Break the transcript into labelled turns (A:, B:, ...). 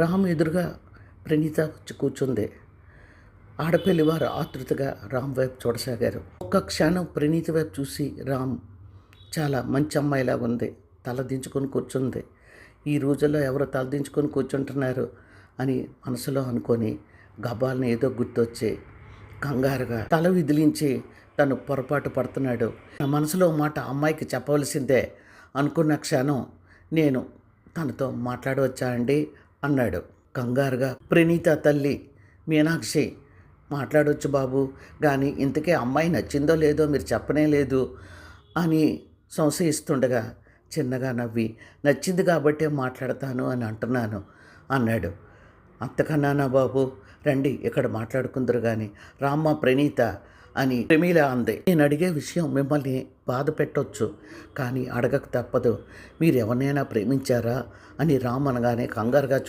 A: రామ్ ఎదురుగా ప్రణీత వచ్చి కూర్చుంది. ఆడపిల్లి వారు ఆతృతగా రామ్ వైపు చూడసాగారు. ఒక్క క్షణం ప్రణీత వైపు చూసి రామ్ చాలా మంచి అమ్మాయిలాగా ఉంది. తల దించుకొని కూర్చుంది. ఈ రోజుల్లో ఎవరు తల దించుకొని కూర్చుంటున్నారు అని మనసులో అనుకొని గబాలను ఏదో గుర్తొచ్చి కంగారుగా తల విదిలించి తను పొరపాటు పడుతున్నాడు. నా మనసులో మాట అమ్మాయికి చెప్పవలసిందే అనుకున్న క్షణం నేను తనతో మాట్లాడవచ్చా అండి? అన్నాడు. కంగారుగా ప్రణీత తల్లి మీనాక్షి మాట్లాడొచ్చు బాబు కానీ ఇంతకే అమ్మాయి నచ్చిందో లేదో మీరు చెప్పనే లేదు అని సంశయిస్తుండగా చిన్నగా నవ్వి నచ్చింది కాబట్టే మాట్లాడతాను అని అంటున్నాను అన్నాడు. అంతకన్నానా బాబు రండి ఇక్కడ మాట్లాడుకుందరు కానీ రామ్మ ప్రణీత అని ప్రమీల అంది. నేను అడిగే విషయం మిమ్మల్ని బాధ పెట్టొచ్చు కానీ అడగక తప్పదు. మీరు ఎవరినైనా ప్రేమించారా? అని రామ్ అనగానే కంగారుగా చూ